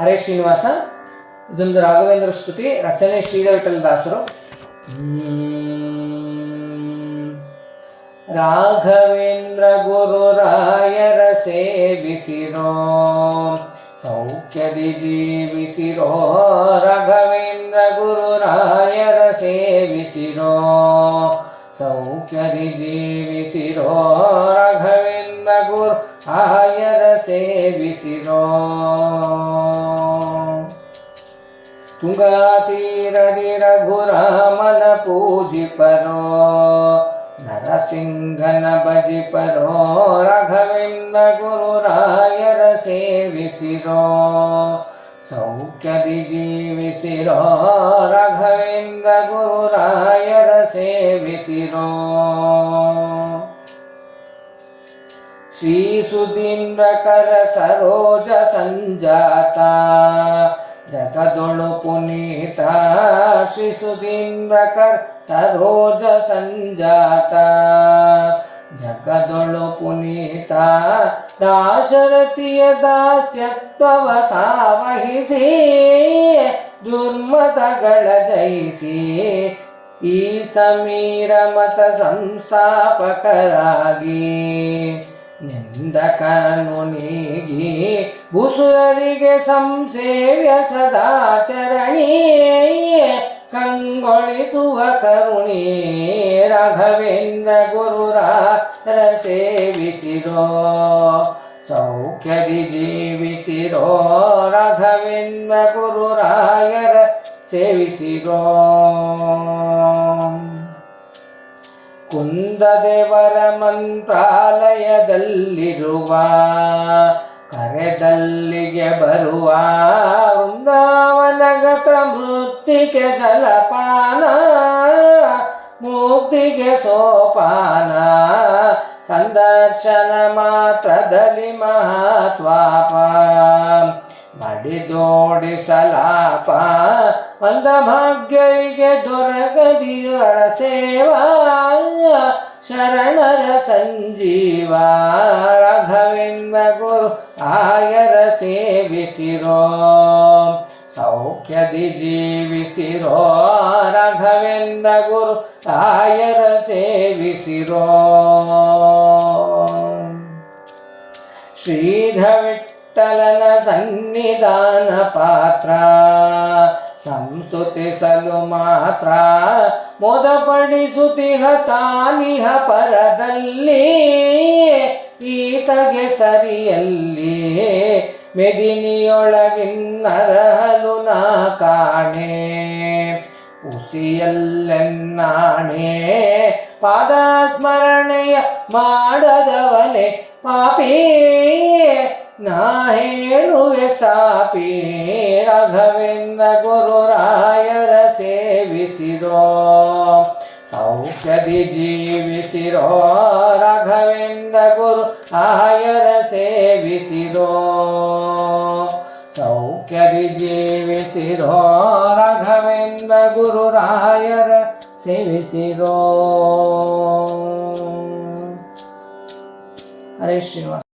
ಹರೇ ಶ್ರೀನಿವಾಸ. ಇದೊಂದು ರಾಘವೇಂದ್ರ ಸ್ತುತಿ, ರಚನೆ ಶ್ರೀಧವಿಠಲ ದಾಸರು. ರಾಘವೇಂದ್ರ ಗುರುರಾಯರ ಸೇವಿಸಿರೋ, ಸೌಖ್ಯದಿ ಜೀವಿಸಿರೋ, ರಾಘವೇಂದ್ರ ಗುರುರಾಯರ ಸೇವಿಸಿರೋ, ಸೌಖ್ಯದಿ ಜೀವಿಸಿರೋ, ರಾಘವೇಂದ್ರ ಗುರು ಆಯರ ಸೇವಿಸಿರೋ. ತುಂಗಾತೀರದಿ ರಘುರಾಮನ ಪೂಜಿಪರೋ ನರಸಿಂಹನ ಭಜಿಪರೋ ರಾಘವೇಂದ್ರ ಗುರುರಾಯರ ಸೇವಿಸಿರೋ ಸೌಖ್ಯದಿ ಜೀವಿಸಿರೋ ರಾಘವೇಂದ್ರ ಗುರುರಾಯರ ಸೇವಿಸಿರೋ ಶ್ರೀ ಸುಧೀಂದ್ರಕರ ಸರೋಜ ಸಂಜಾತ ಜಗದೊಳು ಪುನೀತ ಶ್ರೀ ಸುಧೀಂದ್ರಕರ ಸರೋಜ ಸಂಜಾತ. ಜಗದೊಳು ಪುನೀತ ದಾಶರಥಿಯ ದಾಸ್ಯತ್ವವ ಸಾವಹಿಸಿ ದುರ್ಮತಗಳ ಜಯಿಸಿ, ಈ ಸಮೀರ ಮತ ಸಂಸ್ಥಾಪಕರಾಗಿ. ನಿಂದಕರನು ನೀಗಿ ಬುಸುರರಿಗೆ ಸಂಸೇವ್ಯ ಸದಾಚರಣಿ. ಕಂಗೊಳಿಸುವ ಕರುಣಿ ರಾಘವೇಂದ್ರ ಗುರುರಾರ ಸೇವಿಸಿರೋ. ಸೌಖ್ಯದಿ ಜೀವಿಸಿರೋ ರಾಘವೇಂದ್ರ ಗುರುರಾಯರ ಸೇವಿಸಿರೋ. ಕುಂದದೇವರ ಮಂತ್ರಾಲಯದಲ್ಲಿರುವ ಕರೆದಲ್ಲಿಗೆ ಬರುವ ವೃಂದಾವನಗತ ಮೃತ್ತಿಗೆ ಜಲಪಾನ ಮುಕ್ತಿಗೆ ಸೋಪಾನ ಸಂದರ್ಶನ ಮಾತ್ರದಲ್ಲಿ ಮಹತ್ವಾಪ. ಮಡಿದೋಡಿಸಲಾಪ ಮಂದ ಭಾಗ್ಯರಿಗೆ ದೊರಗದಿಯರ ಸೇವಾ, ಶರಣರ ಸಂಜೀವ, ರಾಘವೇಂದ್ರ ಗುರು ಆಯರ ಸೇವಿಸಿರೋ, ಸೌಖ್ಯದಿ ಜೀವಿಸಿರೋ ರಘವೆಂದ ಗುರು ಆಯರ ಸೇವಿಸಿರೋ. ಶ್ರೀಧವಿಟ್ಟಲನ ಸನ್ನಿಧಾನ ಪಾತ್ರ. ಸಂಸ್ತುತಿಸಲು ಮಾತ್ರ ಮೊದಪಡಿಸುತ್ತಿಹ ತಾನಿಹ ಪರದಲ್ಲಿ. ಈತಗೆ ಸರಿಯಲ್ಲಿ ಮೆದಿನಿಯೊಳಗಿನ್ನರಹಲು ನಾ ಕಾಣೆ. ಉಸಿಯಲ್ಲೆನ್ನಾಣೆ. ಪಾದಸ್ಮರಣೆಯ ಮಾಡದವನೇ ಪಾಪಿ. ನಾ ಹೇಳುವೆ ಸಾಪಿ, ರಾಘವೇಂದ್ರ ಗುರುರಾಯರ ಸೇವಿಸಿರೋ ಸೌಖ್ಯದಿ ಜೀವಿಸಿರೋ, ರಾಘವೇಂದ್ರ ಗುರು ಆಯರ ಸೇವಿಸಿರೋ ಸೌಖ್ಯದಿ ಜೀವಿಸಿರೋ ಸೇವಿಸಿರೋ ಹರೇ ಶ್ರೀನಿವಾಸ